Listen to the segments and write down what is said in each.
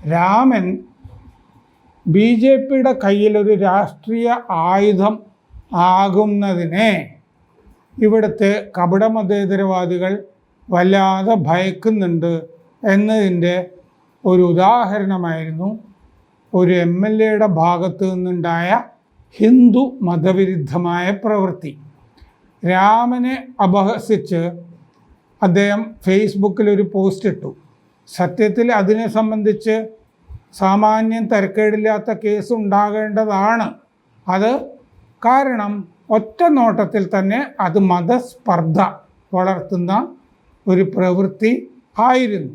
Raman B J പിയുടെ കയ്യിലൊരു രാഷ്ട്രീയ ആയുധം ആകുന്നതിനെ ഇവിടുത്തെ കപടമതേതരവാദികൾ വല്ലാതെ ഭയക്കുന്നുണ്ട് എന്നതിന്റെ ഒരു ഉദാഹരണമായിരുന്നു ഒരു എം എൽ എയുടെ ഭാഗത്തു നിന്നുണ്ടായ ഹിന്ദു മതവിരുദ്ധമായ പ്രവൃത്തി. രാമനെ അപഹസിച്ച് അദ്ദേഹം ഫേസ്ബുക്കിൽ ഒരു പോസ്റ്റ് ഇട്ടു സത്യത്തിൽ അതിനെ സംബന്ധിച്ച് സാമാന്യം തരക്കേടില്ലാത്ത കേസ് ഉണ്ടാകേണ്ടതാണ്. അത് കാരണം ഒറ്റ നോട്ടത്തിൽ തന്നെ അത് മതസ്പർദ്ധ വളർത്തുന്ന ഒരു പ്രവൃത്തി ആയിരുന്നു.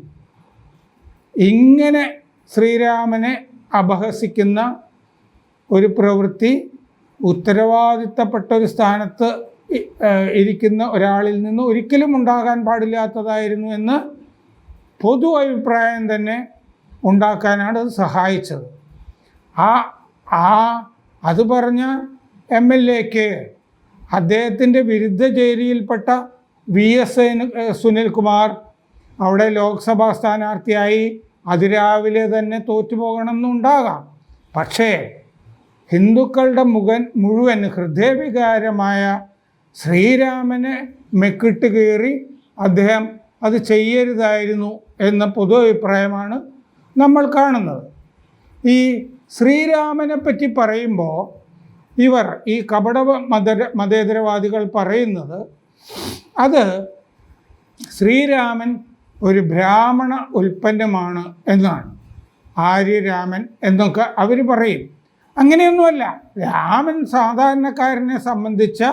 ഇങ്ങനെ ശ്രീരാമനെ അപഹസിക്കുന്ന ഒരു പ്രവൃത്തി ഉത്തരവാദിത്തപ്പെട്ട ഒരു സ്ഥാനത്ത് ഇരിക്കുന്ന ഒരാളിൽ നിന്ന് ഒരിക്കലും ഉണ്ടാകാൻ പാടില്ലാത്തതായിരുന്നു എന്ന് പൊതു അഭിപ്രായം തന്നെ ഉണ്ടാക്കാനാണ് അത് സഹായിച്ചത്. ആ ആ അത് പറഞ്ഞ എം എൽ എക്ക് അദ്ദേഹത്തിന്റെ വിരുദ്ധ ചേരിയിൽപ്പെട്ട വി എസ് സുനിൽകുമാർ അവിടെ ലോക്സഭാ സ്ഥാനാർത്ഥിയായി അതിരാവിലെ തന്നെ തോറ്റുപോകണമെന്നുണ്ടാകാം പക്ഷേ ഹിന്ദുക്കളുടെ മുഖൻ മുഴുവൻ ഹൃദയവികാരമായ ശ്രീരാമനെ മെക്കിട്ട് കയറി അദ്ദേഹം അത് ചെയ്യരുതായിരുന്നു. എന്ന പൊതു അഭിപ്രായമാണ് നമ്മൾ കാണുന്നത്. ഈ ശ്രീരാമനെ പറ്റി പറയുമ്പോൾ ഇവർ ഈ കപട മത മതേതരവാദികൾ പറയുന്നത് അത് ശ്രീരാമൻ ഒരു ബ്രാഹ്മണ ഉൽപ്പന്നമാണ് എന്നാണ്. ആര്യരാമൻ എന്നൊക്കെ അവർ പറയും. അങ്ങനെയൊന്നുമല്ല. രാമൻ സാധാരണക്കാരനെ സംബന്ധിച്ച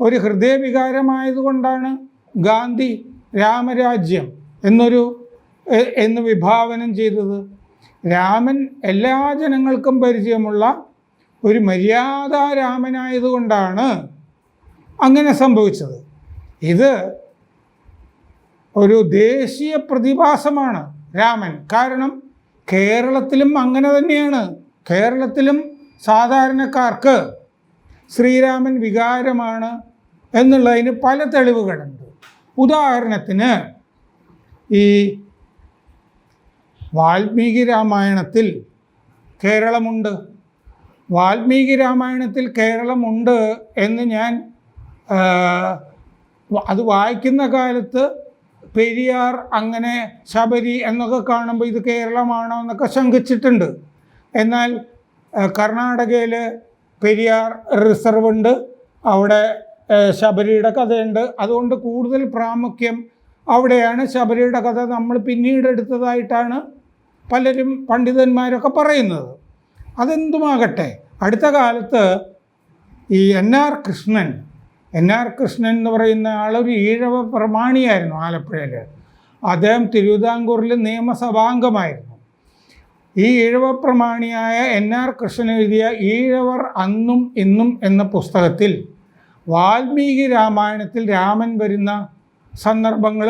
ഒരു ഹൃദയവികാരമായതുകൊണ്ടാണ് ഗാന്ധി രാമരാജ്യം എന്നൊരു എന്ന് വിഭാവനം ചെയ്തത് രാമൻ എല്ലാ ജനങ്ങൾക്കും പരിചയമുള്ള ഒരു മര്യാദാ രാമനായതുകൊണ്ടാണ് അങ്ങനെ സംഭവിച്ചത്. ഇത് ഒരു ദേശീയ പ്രതിഭാസമാണ് രാമൻ. കാരണം കേരളത്തിലും അങ്ങനെ തന്നെയാണ്. കേരളത്തിലും സാധാരണക്കാർക്ക് ശ്രീരാമൻ വികാരമാണ് എന്നുള്ളതിന് പല തെളിവുകളുണ്ട്. ഉദാഹരണത്തിന് ഈ വാൽമീകി രാമായണത്തിൽ കേരളമുണ്ട്. വാൽമീകി രാമായണത്തിൽ കേരളമുണ്ട് എന്ന് ഞാൻ അത് വായിക്കുന്ന കാലത്ത് പെരിയാർ അങ്ങനെ ശബരി എന്നൊക്കെ കാണുമ്പോൾ ഇത് കേരളമാണോ എന്നൊക്കെ ശങ്കിച്ചിട്ടുണ്ട്. എന്നാൽ കർണാടകയിൽ പെരിയാർ റിസർവ് ഉണ്ട് അവിടെ ശബരിയുടെ കഥയുണ്ട്. അതുകൊണ്ട് കൂടുതൽ പ്രാമുഖ്യം അവിടെയാണ് ശബരിയുടെ കഥ നമ്മൾ പിന്നീട് എടുത്തതായിട്ടാണ് പലരും പണ്ഡിതന്മാരൊക്കെ പറയുന്നത്. അതെന്തുമാകട്ടെ അടുത്ത കാലത്ത് ഈ N R Krishnan N R Krishnan എന്ന് പറയുന്ന ആളൊരു ഈഴവ പ്രമാണിയായിരുന്നു ആലപ്പുഴയിൽ അദ്ദേഹം തിരുവിതാംകൂറിൽ നിയമസഭാംഗമായിരുന്നു. ഈ ഈഴവ പ്രമാണിയായ എൻ ആർ കൃഷ്ണൻ എഴുതിയ ഈഴവർ അന്നും ഇന്നും എന്ന പുസ്തകത്തിൽ വാൽമീകി രാമായണത്തിൽ രാമൻ വരുന്ന സന്ദർഭങ്ങൾ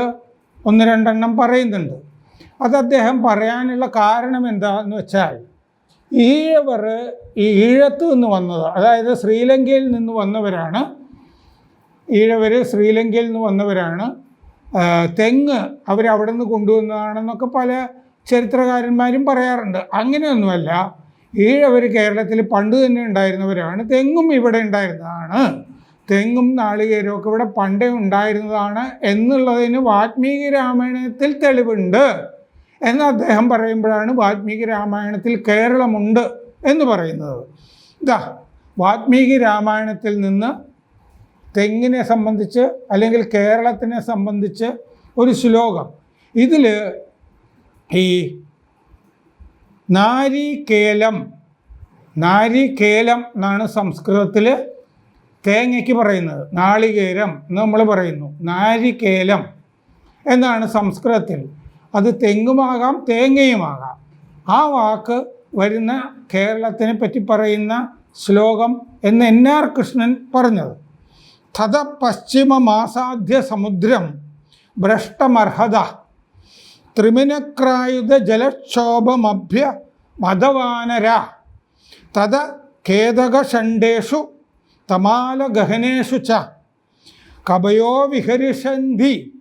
ഒന്ന് രണ്ടെണ്ണം പറയുന്നുണ്ട്. അത് അദ്ദേഹം പറയാനുള്ള കാരണം എന്താണെന്ന് വെച്ചാൽ ഈഴവർ ഈ ഈഴത്ത് നിന്ന് വന്നത് അതായത് ശ്രീലങ്കയിൽ നിന്ന് വന്നവരാണ്. ഈഴവർ ശ്രീലങ്കയിൽ നിന്ന് വന്നവരാണ്. തെങ്ങ് അവരവിടെ നിന്ന് കൊണ്ടുവന്നതാണെന്നൊക്കെ പല ചരിത്രകാരന്മാരും പറയാറുണ്ട്. അങ്ങനെയൊന്നുമല്ല ഈഴവർ കേരളത്തിൽ പണ്ട് തന്നെ ഉണ്ടായിരുന്നവരാണ് തെങ്ങും ഇവിടെ ഉണ്ടായിരുന്നതാണ്. തെങ്ങും നാളികേരവും ഒക്കെ ഇവിടെ പണ്ടേ ഉണ്ടായിരുന്നതാണ് എന്നുള്ളതിന് വാത്മീകി രാമായണത്തിൽ തെളിവുണ്ട്. എന്ന് അദ്ദേഹം പറയുമ്പോഴാണ് വാത്മീകി രാമായണത്തിൽ കേരളമുണ്ട് എന്ന് പറയുന്നത്. ഇതാ വാത്മീകി രാമായണത്തിൽ നിന്ന് തെങ്ങിനെ സംബന്ധിച്ച് അല്ലെങ്കിൽ കേരളത്തിനെ സംബന്ധിച്ച് ഒരു ശ്ലോകം. ഇതിൽ ഈ നാരികേലം നാരികേലം എന്നാണ് സംസ്കൃതത്തിൽ തേങ്ങയ്ക്ക് പറയുന്നത്. നാളികേരം എന്ന് നമ്മൾ പറയുന്നു. നാരികേലം എന്നാണ് സംസ്കൃതത്തിൽ. അത് തെങ്ങുമാകാം തേങ്ങയുമാകാം. ആ വാക്ക് വരുന്ന കേരളത്തിനെ പറ്റി പറയുന്ന ശ്ലോകം എന്ന് എൻ ആർ കൃഷ്ണൻ പറഞ്ഞത്. തഥ പശ്ചിമമാസാധ്യ സമുദ്രം ഭ്രഷ്ടമർഹത ത്രിമിനക്രായുധ ജലക്ഷോഭമഭ്യ മതവാനര തത ഖേദകഷണ്ഡേഷു തമാലഗഹനേഷു ച. കബയോ വിഹരിഷന്തി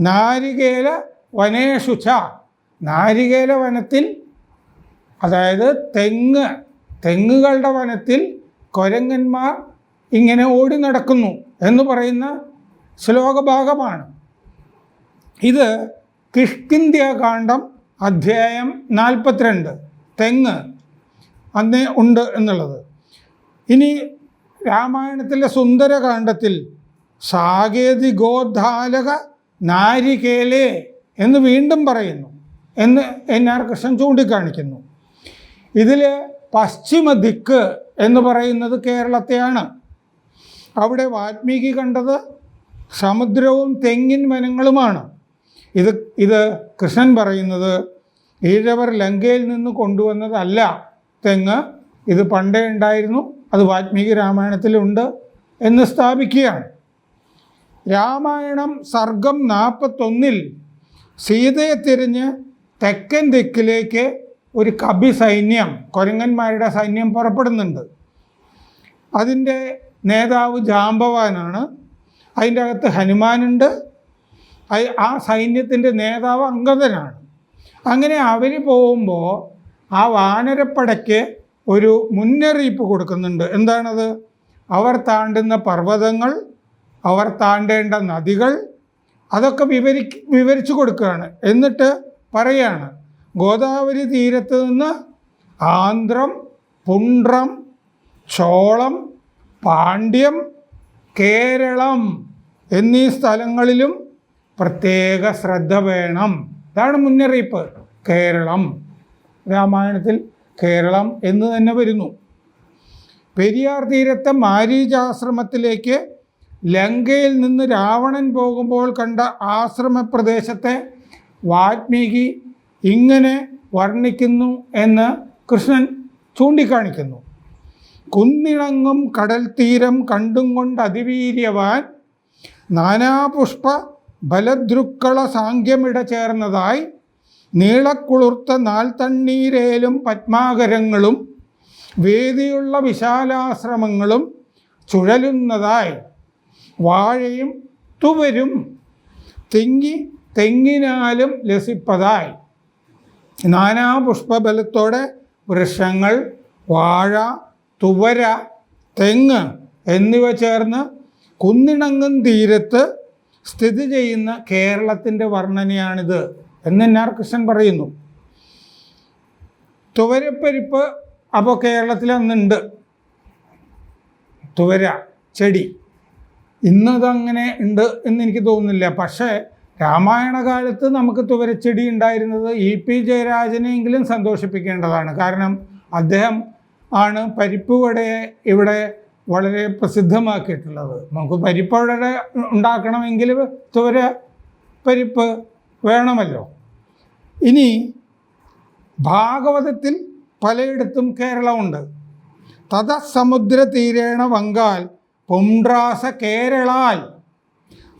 നാരികേല വനേഷു ച. നാരികേല വനത്തിൽ അതായത് തെങ്ങ് തെങ്ങുകളുടെ വനത്തിൽ കൊരങ്ങന്മാർ ഇങ്ങനെ ഓടി നടക്കുന്നു എന്ന് പറയുന്ന ശ്ലോകഭാഗമാണ്. ഇത് കിഷ്കിന്ധ്യാകാന്ഡം അധ്യായം നാൽപ്പത്തിരണ്ട്. തെങ്ങ് അന്നേ ഉണ്ട് എന്നുള്ളത്. ഇനി രാമായണത്തിലെ സുന്ദരകാന്ഡത്തിൽ സാകേതികോദ്ധാലക നാരികേലേ എന്ന് വീണ്ടും പറയുന്നു എന്ന് എൻ ആർ കൃഷ്ണൻ ചൂണ്ടിക്കാണിക്കുന്നു. ഇതിൽ പശ്ചിമ ദിക്ക് എന്ന് പറയുന്നത് കേരളത്തെയാണ്. അവിടെ വാൽമീകി കണ്ടത് സമുദ്രവും തെങ്ങിൻ വനങ്ങളുമാണ്. ഇത് ഇത് കൃഷ്ണൻ പറയുന്നത് ഈഴവർ ലങ്കയിൽ നിന്ന് കൊണ്ടുവന്നതല്ല തെങ്ങ്. ഇത് പണ്ടേ ഉണ്ടായിരുന്നു. അത് വാൽമീകി രാമായണത്തിലുണ്ട് എന്ന് സ്ഥാപിക്കുകയാണ്. രാമായണം സർഗം നാൽപ്പത്തൊന്നിൽ സീതയെ തിരിഞ്ഞ് തെക്കൻ ദിക്കിലേക്ക് ഒരു കബി സൈന്യം കൊരങ്ങന്മാരുടെ സൈന്യം പുറപ്പെടുന്നുണ്ട്. അതിന്റെ നേതാവ് ജാമ്പവാനാണ് അതിന്റെ അകത്ത് ഹനുമാനുണ്ട്. ആ സൈന്യത്തിന്റെ നേതാവ് അംഗദനാണ് അങ്ങനെ അവർ പോകുമ്പോൾ ആ വാനരപ്പടയ്ക്ക് ഒരു മുന്നറിയിപ്പ് കൊടുക്കുന്നുണ്ട്. എന്താണത്? അവർ താണ്ടുന്ന പർവതങ്ങൾ അവർ താണ്ടേണ്ട നദികൾ അതൊക്കെ വിവരി വിവരിച്ചു കൊടുക്കുകയാണ്. എന്നിട്ട് പറയാണ് ഗോദാവരി തീരത്ത് നിന്ന് ആന്ധ്രം പുണ്ട്രം ചോളം പാണ്ഡ്യം കേരളം എന്നീ സ്ഥലങ്ങളിലും പ്രത്യേക ശ്രദ്ധ വേണം. ഇതാണ് മുന്നറിയിപ്പ്. കേരളം. രാമായണത്തിൽ കേരളം എന്ന് തന്നെ വരുന്നു. പെരിയാർ തീരത്തെ മാരീചാശ്രമത്തിലേക്ക് ലങ്കയിൽ നിന്ന് രാവണൻ പോകുമ്പോൾ കണ്ട ആശ്രമ പ്രദേശത്തെ വാൽമീകി ഇങ്ങനെ വർണിക്കുന്നു എന്ന് കൃഷ്ണൻ ചൂണ്ടിക്കാണിക്കുന്നു. കുന്നിണങ്ങും കടൽ തീരം കണ്ടും കൊണ്ട് അതിവീര്യവാൻ നാനാപുഷ്പ ബലദ്രുക്കള സാങ്ക്യമിട ചേർന്നതായി നീളക്കുളിർത്ത നാൽത്തണ്ണീരേലും പത്മാകരങ്ങളും വേദിയുള്ള വിശാലാശ്രമങ്ങളും ചുഴലുന്നതായി വാഴയും തുവരും തിങ്ങി തെങ്ങിനാലും ലസിപ്പതായി. നാനാപുഷ്പബലത്തോടെ വൃക്ഷങ്ങൾ വാഴ തുവര തെങ്ങ് എന്നിവ ചേർന്ന് കുന്നിണങ്ങും തീരത്ത് സ്ഥിതി ചെയ്യുന്ന കേരളത്തിന്റെ വർണനയാണിത്. എന്ന് എൻ ആർ കൃഷ്ണൻ പറയുന്നു. തുവരപ്പരിപ്പ് അപ്പോൾ കേരളത്തിൽ അന്നുണ്ട്. തുവര ചെടി. ഇന്നതങ്ങനെ ഉണ്ട് എന്ന് എനിക്ക് തോന്നുന്നില്ല. പക്ഷേ രാമായണ കാലത്ത് നമുക്ക് തുവരച്ചെടി ഉണ്ടായിരുന്നത് ഇ പി ജയരാജനെങ്കിലും സന്തോഷിപ്പിക്കേണ്ടതാണ്. കാരണം അദ്ദേഹം ആണ് പരിപ്പ് വടയെ ഇവിടെ വളരെ പ്രസിദ്ധമാക്കിയിട്ടുള്ളത്. നമുക്ക് പരിപ്പ് വട ഉണ്ടാക്കണമെങ്കിൽ തുവര പരിപ്പ് വേണമല്ലോ. ഇനി ഭാഗവതത്തിൽ പലയിടത്തും കേരളമുണ്ട്. തതസമുദ്ര തീരേണ വങ്കാൽ പുംഡ്രാസ കേരളാൽ.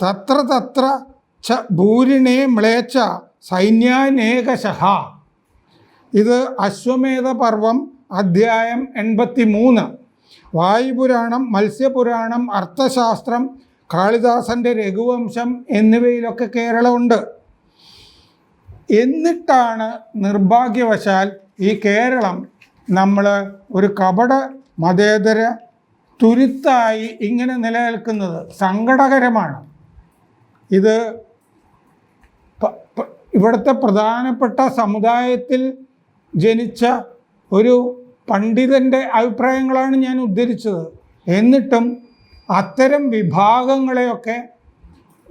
തത്ര തത്ര ച ഭൂരിണേ മ്ളേച്ച സൈന്യാനേകശഹ ഇത് അശ്വമേധ പർവം അധ്യായം എൺപത്തി മൂന്ന് വായുപുരാണം മത്സ്യപുരാണം അർത്ഥശാസ്ത്രം കാളിദാസന്റെ രഘുവംശം എന്നിവയിലൊക്കെ കേരളമുണ്ട്. എന്നിട്ടാണ് നിർഭാഗ്യവശാൽ ഈ കേരളം നമ്മൾ ഒരു കപട മതേതര തുരുത്തായി ഇങ്ങനെ നിലനിൽക്കുന്നത്. സങ്കടകരമാണ്. ഇത് ഇവിടുത്തെ പ്രധാനപ്പെട്ട സമുദായത്തിൽ ജനിച്ച ഒരു പണ്ഡിതന്റെ അഭിപ്രായങ്ങളാണ് ഞാൻ ഉദ്ധരിച്ചത്. എന്നിട്ടും അത്തരം വിഭാഗങ്ങളെയൊക്കെ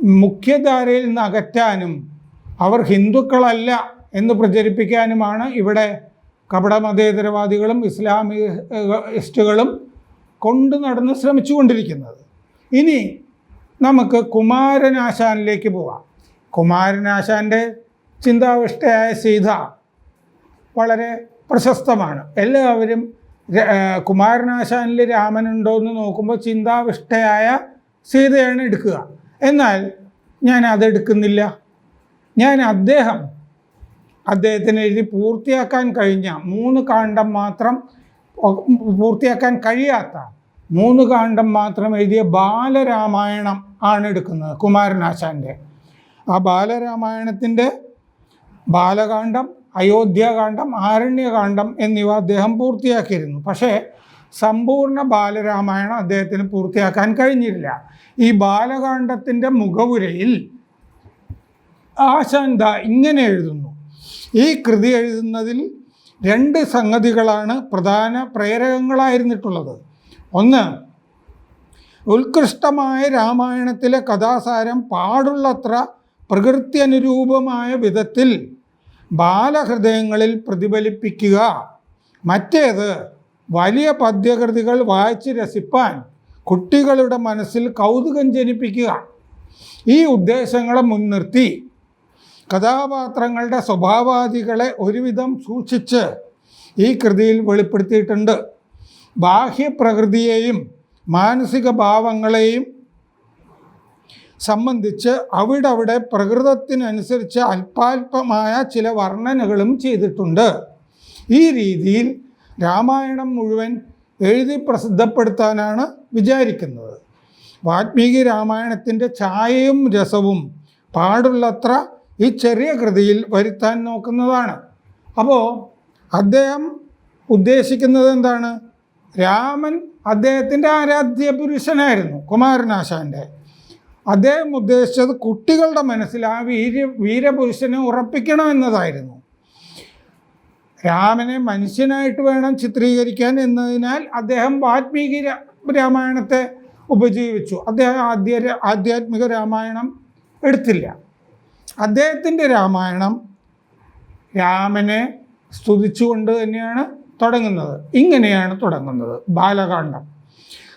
മുഖ്യധാരയിൽ നിന്ന് അകറ്റാനും അവർ ഹിന്ദുക്കളല്ല എന്ന് പ്രചരിപ്പിക്കാനുമാണ് ഇവിടെ കപടമതേതരവാദികളും ഇസ്ലാമിസ്റ്റുകളും കൊണ്ടു നടന്ന് ശ്രമിച്ചുകൊണ്ടിരിക്കുന്നത്. ഇനി നമുക്ക് കുമാരനാശാനിലേക്ക് പോവാം. കുമാരനാശാന്റെ ചിന്താവിഷ്ടയായ സീത വളരെ പ്രശസ്തമാണ്. എല്ലാവരും കുമാരനാശാനിൽ രാമനുണ്ടോ എന്ന് നോക്കുമ്പോൾ ചിന്താവിഷ്ടയായ സീതയാണ് എടുക്കുക. എന്നാൽ ഞാൻ അതെടുക്കുന്നില്ല. ഞാൻ അദ്ദേഹം അദ്ദേഹത്തിന് എഴുതി പൂർത്തിയാക്കാൻ കഴിഞ്ഞ മൂന്ന് കാണ്ഡം മാത്രം പൂർത്തിയാക്കാൻ കഴിയാത്ത മൂന്ന് കാണ്ഡം മാത്രം എഴുതിയ ബാലരാമായണം ആണ് എടുക്കുന്നത് കുമാരനാശാന്റെ ആ ബാലരാമായണത്തിന്റെ ബാലകാന്ഡം അയോധ്യാകാന്ഡം ആരണ്യകാന്ഡം എന്നിവ അദ്ദേഹം പൂർത്തിയാക്കിയിരുന്നു. പക്ഷേ സമ്പൂർണ ബാലരാമായണം അദ്ദേഹത്തിന് പൂർത്തിയാക്കാൻ കഴിഞ്ഞില്ല. ഈ ബാലകാന്ഡത്തിന്റെ മുഖവുരയിൽ ആശാൻ ഇങ്ങനെ എഴുതുന്നു. ഈ കൃതി എഴുതുന്നതിൽ രണ്ട് സംഗതികളാണ് പ്രധാന പ്രേരകങ്ങളായിരുന്നിട്ടുള്ളത്. ഒന്ന് ഉത്കൃഷ്ടമായ രാമായണത്തിലെ കഥാസാരം പാടുള്ളത്ര പ്രകൃത്യനുരൂപമായ വിധത്തിൽ ബാലഹൃദയങ്ങളിൽ പ്രതിഫലിപ്പിക്കുക. മറ്റേത് വലിയ പദ്യകൃതികൾ വായിച്ച് രസിപ്പാൻ കുട്ടികളുടെ മനസ്സിൽ കൗതുകം ജനിപ്പിക്കുക. ഈ ഉദ്ദേശങ്ങളെ മുൻനിർത്തി കഥാപാത്രങ്ങളുടെ സ്വഭാവാദികളെ ഒരുവിധം സൂക്ഷിച്ച് ഈ കൃതിയിൽ വെളിപ്പെടുത്തിയിട്ടുണ്ട്. ബാഹ്യപ്രകൃതിയെയും മാനസിക ഭാവങ്ങളെയും സംബന്ധിച്ച് അവിടവിടെ പ്രകൃതത്തിനനുസരിച്ച് അല്പാൽപമായ ചില വർണനകളും ചെയ്തിട്ടുണ്ട്. ഈ രീതിയിൽ രാമായണം മുഴുവൻ എഴുതി പ്രസിദ്ധപ്പെടുത്താനാണ് വിചാരിക്കുന്നത്. വാൽമീകി രാമായണത്തിന്റെ ഛായയും രസവും പാടുള്ളത്ര ഈ ചെറിയ കൃതിയിൽ വരുത്താൻ നോക്കുന്നതാണ്. അപ്പോൾ അദ്ദേഹം ഉദ്ദേശിക്കുന്നത് എന്താണ്? രാമൻ അദ്ദേഹത്തിന്റെ ആരാധ്യ പുരുഷനായിരുന്നു കുമാരനാശാന്റെ. അദ്ദേഹം ഉദ്ദേശിച്ചത് കുട്ടികളുടെ മനസ്സിൽ ആ വീര വീരപുരുഷനെ ഉറപ്പിക്കണമെന്നതായിരുന്നു രാമനെ മനുഷ്യനായിട്ട് വേണം ചിത്രീകരിക്കാൻ എന്നതിനാൽ അദ്ദേഹം വാത്മീകി രാമായണത്തെ ഉപജീവിച്ചു. അദ്ദേഹം ആദ്യ ആധ്യാത്മിക രാമായണം എടുത്തില്ല. അദ്ദേഹത്തിന്റെ രാമായണം രാമനെ സ്തുതിച്ചുകൊണ്ട് തന്നെയാണ് തുടങ്ങുന്നത്. ഇങ്ങനെയാണ് തുടങ്ങുന്നത്. ബാലകാന്ഡം.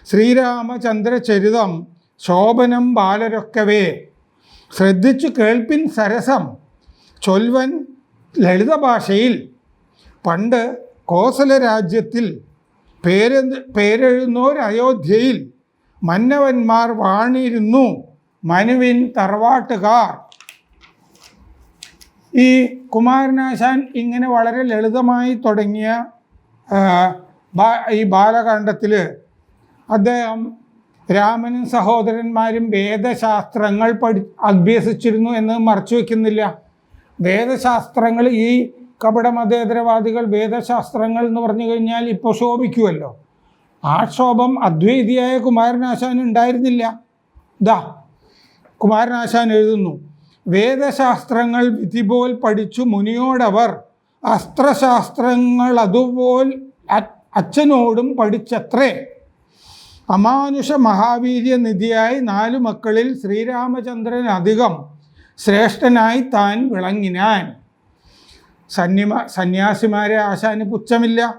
ശ്രീരാമചന്ദ്രചരിതം ശോഭനം ബാലരൊക്കവേ. ശ്രദ്ധിച്ചു കേൾപ്പിൻ സരസം. ചൊൽവൻ ലളിത ഭാഷയിൽ പണ്ട് കോസല രാജ്യത്തിൽ പേര് പേരെഴുന്നോർ അയോധ്യയിൽ മന്നവന്മാർ വാണിരുന്നു മനുവിൻ തറവാട്ടുകാർ. ഈ കുമാരനാശാൻ ഇങ്ങനെ വളരെ ലളിതമായി തുടങ്ങിയ ഈ ബാലകാണ്ഡത്തിൽ അദ്ദേഹം രാമനും സഹോദരന്മാരും വേദശാസ്ത്രങ്ങൾ പഠി അഭ്യസിച്ചിരുന്നു എന്ന് മറച്ചു വയ്ക്കുന്നില്ല വേദശാസ്ത്രങ്ങൾ ഈ കപട മതേതരവാദികൾ വേദശാസ്ത്രങ്ങൾ എന്ന് പറഞ്ഞു കഴിഞ്ഞാൽ ഇപ്പോൾ ശോഭിക്കുമല്ലോ ആ ക്ഷോഭം അദ്വൈതിയായ കുമാരനാശാൻ ഉണ്ടായിരുന്നില്ല. ദാ കുമാരനാശാൻ എഴുതുന്നു. വേദശാസ്ത്രങ്ങൾ വിധിപോൽ പഠിച്ചു മുനിയോടവർ. അസ്ത്രശാസ്ത്രങ്ങൾ അതുപോൽ അച്ഛനോടും പഠിച്ചത്രേ. അമാനുഷ മഹാവീര്യ നിധിയായി നാലു മക്കളിൽ ശ്രീരാമചന്ദ്രൻ അധികം ശ്രേഷ്ഠനായി താൻ വിളങ്ങിനാൻ. സന്യമ സന്യാസിമാരെ ആശാന് പുച്ഛമില്ല.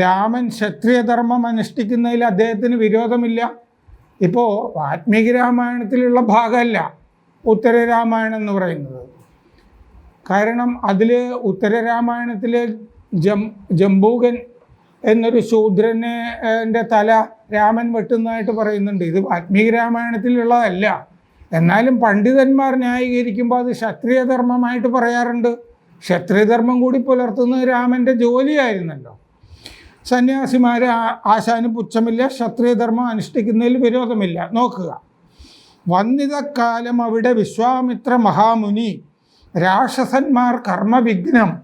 രാമൻ ക്ഷത്രിയധർമ്മം അനുഷ്ഠിക്കുന്നതിൽ അദ്ദേഹത്തിന് വിരോധമില്ല. ഇപ്പോൾ വാൽമീകി രാമായണത്തിലുള്ള ഭാഗമല്ല. ഉത്തര രാമായണം എന്ന് പറയുന്നത്. കാരണം അതിൽ ഉത്തര രാമായണത്തിൽ ജം ജംബൂകൻ എന്നൊരു ശൂദ്രനെ തല രാമൻ വെട്ടുന്നതായിട്ട് പറയുന്നുണ്ട്. ഇത് വാൽമീകി രാമായണത്തിലുള്ളതല്ല. എന്നാലും പണ്ഡിതന്മാർ ന്യായീകരിക്കുമ്പോൾ അത് ക്ഷത്രിയധർമ്മമായിട്ട് പറയാറുണ്ട്. ക്ഷത്രിയധർമ്മം കൂടി പുലർത്തുന്നത് രാമന്റെ ജോലിയായിരുന്നല്ലോ. സന്യാസിമാരെ ആശാന് പുച്ഛമില്ല ക്ഷത്രിയധർമ്മം അനുഷ്ഠിക്കുന്നതിൽ വിരോധമില്ല. നോക്കുക. വന്നിതക്കാലം അവിടെ വിശ്വാമിത്ര മഹാമുനി രാക്ഷസന്മാർ കർമ്മവിഘ്നം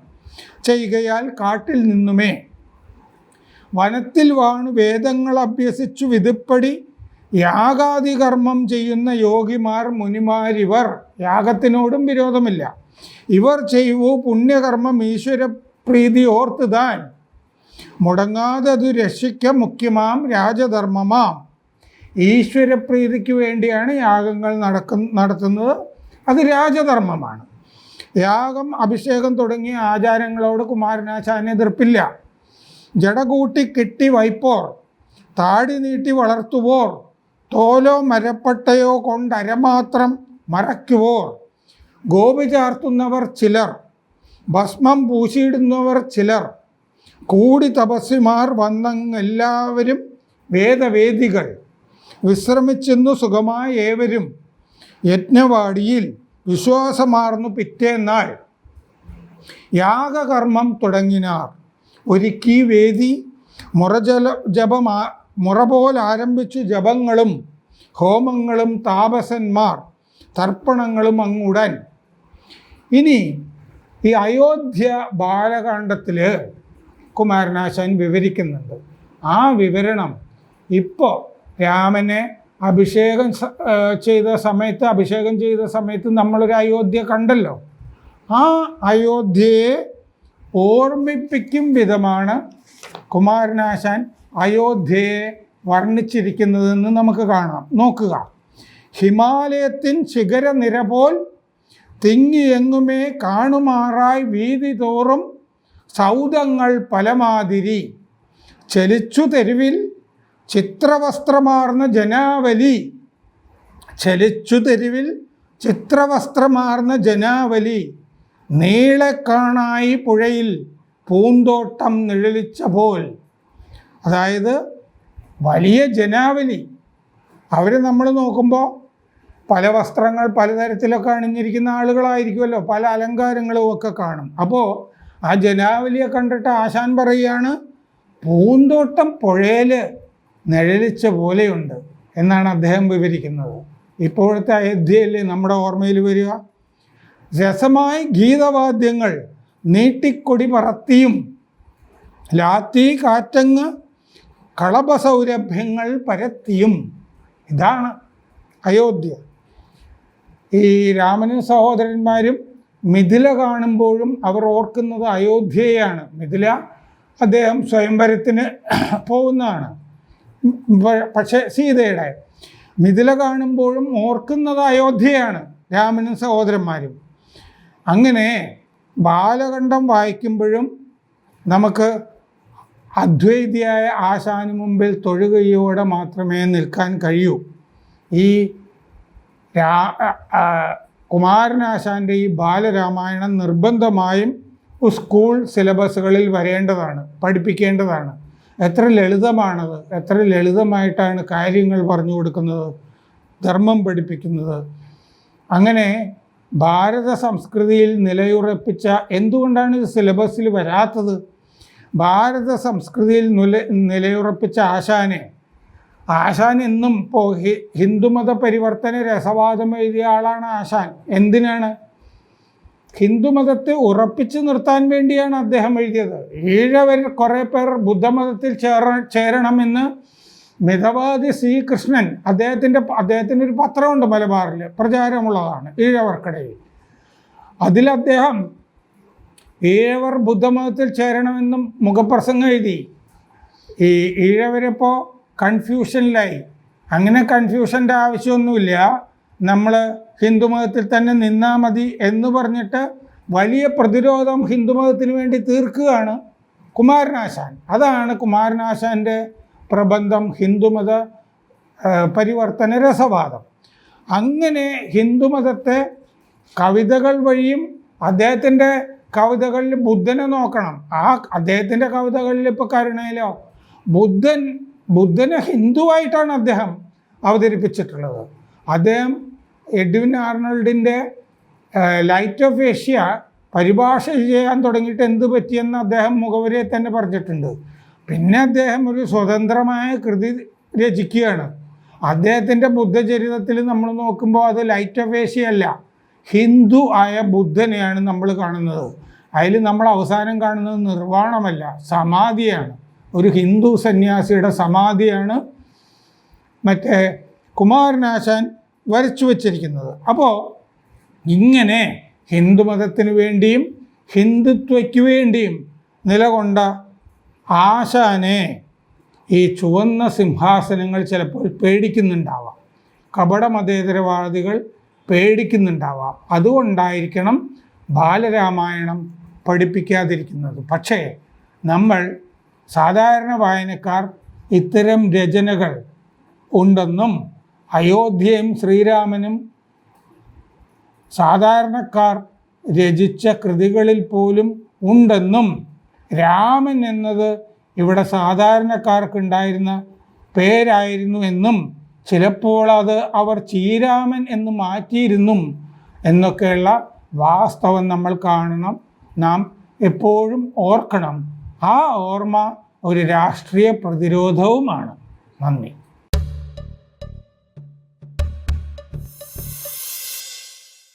ചെയ്യുകയാൽ കാട്ടിൽ നിന്നുമേ. വനത്തിൽ വാണു വേദങ്ങൾ അഭ്യസിച്ചു വിധിപ്പടി യാഗാദി കർമ്മം ചെയ്യുന്ന യോഗിമാർ മുനിമാരിവർ. യാഗത്തിനോടും വിരോധമില്ല. ഇവർ ചെയ്യുവോ പുണ്യകർമ്മം ഈശ്വരപ്രീതി ഓർത്തുതാൻ മുടങ്ങാതെ അത് രക്ഷിക്ക മുഖ്യമാം രാജധർമ്മമാം. ഈശ്വരപ്രീതിക്ക് വേണ്ടിയാണ് യാഗങ്ങൾ നടക്കുന്ന നടത്തുന്നത്. അത് രാജധർമ്മമാണ്. യാഗം അഭിഷേകം തുടങ്ങിയ ആചാരങ്ങളോട് കുമാരനാശാന് എതിർപ്പില്ല. ജടകൂട്ടി കെട്ടി വൈപ്പോർ താടി നീട്ടി വളർത്തുവോർ തോലോ മരപ്പട്ടയോ കൊണ്ടരമാത്രം മറയ്ക്കുവോർ. ഗോപി ചാർത്തുന്നവർ ചിലർ ഭസ്മം പൂശിയിടുന്നവർ ചിലർ കൂടി തപസ്വിമാർ വന്നെല്ലാവരും വേദവേദികൾ. വിശ്രമിച്ചെന്നു സുഖമായ ഏവരും. യജ്ഞവാടിയിൽ വിശ്വാസമാർന്നു പിറ്റേന്നാൾ യാഗകർമ്മം തുടങ്ങിനാർ. ഒരുക്കി വേദി മുറജല ജപമാ മുറ പോൽ ആരംഭിച്ചു ജപങ്ങളും ഹോമങ്ങളും താപസന്മാർ തർപ്പണങ്ങളും അങ്ങുടൻ. ഇനി ഈ അയോധ്യ ബാലകാണ്ഡത്തിൽ കുമാരനാശാൻ വിവരിക്കുന്നുണ്ട്. ആ വിവരണം ഇപ്പോൾ രാമനെ അഭിഷേകം ചെയ്ത സമയത്ത് അഭിഷേകം ചെയ്ത സമയത്ത് നമ്മളൊരു അയോധ്യ കണ്ടല്ലോ. ആ അയോധ്യയെ ഓർമ്മിപ്പിക്കും വിധമാണ് കുമാരനാശാൻ അയോധ്യയെ വർണിച്ചിരിക്കുന്നതെന്ന് നമുക്ക് കാണാം. നോക്കുക. ഹിമാലയത്തിൻ ശിഖരനിര പോൽ തിങ്ങിയെങ്ങുമേ കാണുമാറായി വീതി തോറും സൗദങ്ങൾ പലമാതിരി. ചലിച്ചു തെരുവിൽ ചിത്രവസ്ത്രമാർന്ന ജനാവലി. ചലിച്ചു തെരുവിൽ ചിത്രവസ്ത്രമാർന്ന ജനാവലി. നീളെ കാണായി പുഴയിൽ പൂന്തോട്ടം നിഴലിച്ച പോൽ. അതായത് വലിയ ജനാവലി. അവർ നമ്മൾ നോക്കുമ്പോൾ പല വസ്ത്രങ്ങൾ പലതരത്തിലൊക്കെ അണിഞ്ഞിരിക്കുന്ന ആളുകളായിരിക്കുമല്ലോ. പല അലങ്കാരങ്ങളും ഒക്കെ കാണും. അപ്പോൾ ആ ജനാവലിയെ കണ്ടിട്ട് ആശാൻ പറയുകയാണ് പൂന്തോട്ടം പുഴയിൽ നിഴലിച്ച പോലെയുണ്ട് എന്നാണ് അദ്ദേഹം വിവരിക്കുന്നത്. ഇപ്പോഴത്തെ അയോധ്യയല്ലേ നമ്മുടെ ഓർമ്മയിൽ വരിക. രസമായി ഗീതവാദ്യങ്ങൾ നീട്ടിക്കൊടി പറത്തിയും ലാത്തി കാറ്റങ്ങ് കളഭസൗരഭ്യങ്ങൾ പരത്തിയും. ഇതാണ് അയോധ്യ. ഈ രാമനും സഹോദരന്മാരും മിഥില കാണുമ്പോഴും അവർ ഓർക്കുന്നത് അയോധ്യയാണ് മിഥില അദ്ദേഹം സ്വയംവരത്തിന് പോകുന്നതാണ് പക്ഷേ സീതയുടെ മിഥില കാണുമ്പോഴും ഓർക്കുന്നത് അയോധ്യയാണ് രാമനും സഹോദരന്മാരും. അങ്ങനെ ബാലകണ്ഠം വായിക്കുമ്പോഴും നമുക്ക് അദ്വൈതിയായ ആശാന് മുമ്പിൽ തൊഴുകയോടെ മാത്രമേ നിൽക്കാൻ കഴിയൂ. ഈ രാ കുമാരനാശാന്റെ ഈ ബാലരാമായണം നിർബന്ധമായും സ്കൂൾ സിലബസുകളിൽ വരേണ്ടതാണ് പഠിപ്പിക്കേണ്ടതാണ്. എത്ര ലളിതമാണത്? എത്ര ലളിതമായിട്ടാണ് കാര്യങ്ങൾ പറഞ്ഞു കൊടുക്കുന്നത്? ധർമ്മം പഠിപ്പിക്കുന്നത്. അങ്ങനെ ഭാരത സംസ്കൃതിയിൽ നിലയുറപ്പിച്ച എന്തുകൊണ്ടാണ് ഇത് സിലബസിൽ വരാത്തത്? ഭാരത സംസ്കൃതിയിൽ നില നിലയുറപ്പിച്ച ആശാനെ. ആശാൻ എന്നും ഇപ്പോൾ ഹിന്ദുമത പരിവർത്തന രസവാദം എഴുതിയ ആളാണ് ആശാൻ. എന്തിനാണ്? ഹിന്ദുമതത്തെ ഉറപ്പിച്ചു നിർത്താൻ വേണ്ടിയാണ് അദ്ദേഹം എഴുതിയത്. ഈഴവർ കുറേ പേർ ബുദ്ധമതത്തിൽ ചേർ ചേരണമെന്ന് മിതവാദി ശ്രീകൃഷ്ണൻ അദ്ദേഹത്തിന്റെ അദ്ദേഹത്തിന്റെ ഒരു പത്രമുണ്ട് മലബാറിൽ പ്രചാരമുള്ളതാണ് ഈഴവർക്കിടയിൽ അതിൽ അദ്ദേഹം ഈഴവർ ബുദ്ധമതത്തിൽ ചേരണമെന്നും മുഖപ്രസംഗം എഴുതി. ഈ ഈഴവരിപ്പോൾ കൺഫ്യൂഷനിലായി അങ്ങനെ കൺഫ്യൂഷന്റെ ആവശ്യമൊന്നുമില്ല. നമ്മൾ ഹിന്ദുമതത്തിൽ തന്നെ നിന്നാൽ മതി എന്ന് പറഞ്ഞിട്ട് വലിയ പ്രതിരോധം ഹിന്ദുമതത്തിന് വേണ്ടി തീർക്കുകയാണ് കുമാരനാശാൻ. അതാണ് കുമാരനാശാന്റെ പ്രബന്ധം ഹിന്ദുമത പരിവർത്തന രസവാദം. അങ്ങനെ ഹിന്ദുമതത്തെ കവിതകൾ വഴിയും അദ്ദേഹത്തിന്റെ കവിതകളിൽ ബുദ്ധനെ നോക്കണം. ആ അദ്ദേഹത്തിന്റെ കവിതകളിൽ ഇപ്പോൾ കരുണയിലോ ബുദ്ധൻ ബുദ്ധനെ ഹിന്ദുവായിട്ടാണ് അദ്ദേഹം അവതരിപ്പിച്ചിട്ടുള്ളത്. അദ്ദേഹം എഡ്വിൻ ആർണോൾഡിന്റെ ലൈറ്റ് ഓഫ് ഏഷ്യ പരിഭാഷ ചെയ്യാൻ തുടങ്ങിയിട്ട് എന്ത് പറ്റിയെന്ന് അദ്ദേഹം മുഖവരെ തന്നെ പറഞ്ഞിട്ടുണ്ട്. പിന്നെ അദ്ദേഹം ഒരു സ്വതന്ത്രമായ കൃതി രചിക്കുകയാണ്. അദ്ദേഹത്തിന്റെ ബുദ്ധചരിതത്തിൽ നമ്മൾ നോക്കുമ്പോൾ അത് ലൈറ്റ് ഓഫ് ഏഷ്യ അല്ല ഹിന്ദു ആയ ബുദ്ധനെയാണ് നമ്മൾ കാണുന്നത്. അതിൽ നമ്മൾ അവസാനം കാണുന്നത് നിർവാണമല്ല സമാധിയാണ്. ഒരു ഹിന്ദു സന്യാസിയുടെ സമാധിയാണ്. മറ്റേ കുമാരനാശാൻ വരച്ചു വച്ചിരിക്കുന്നത്. അപ്പോൾ ഇങ്ങനെ ഹിന്ദുമതത്തിന് വേണ്ടിയും ഹിന്ദുത്വയ്ക്ക് വേണ്ടിയും നിലകൊണ്ട ആശാനെ ഈ ചുവന്ന സിംഹാസനങ്ങൾ ചിലപ്പോൾ പേടിക്കുന്നുണ്ടാവാം. കപടമതേതരവാദികൾ പേടിക്കുന്നുണ്ടാവാം. അതുകൊണ്ടായിരിക്കണം ബാലരാമായണം പഠിപ്പിക്കാതിരിക്കുന്നത്. പക്ഷേ നമ്മൾ സാധാരണ വായനക്കാർ ഇത്തരം രചനകൾ ഉണ്ടെന്നും അയോധ്യയും ശ്രീരാമനും സാധാരണക്കാർ രചിച്ച കൃതികളിൽ പോലും ഉണ്ടെന്നും രാമൻ എന്നത് ഇവിടെ സാധാരണക്കാർക്കുണ്ടായിരുന്ന പേരായിരുന്നു എന്നും ചിലപ്പോൾ അത് അവർ ചീരാമൻ എന്ന് മാറ്റിയിരുന്നും എന്നൊക്കെയുള്ള വാസ്തവം നമ്മൾ കാണണം. നാം എപ്പോഴും ഓർക്കണം. ആ ഓർമ്മ ഒരു രാഷ്ട്രീയ പ്രതിരോധവുമാണ്. നന്ദി.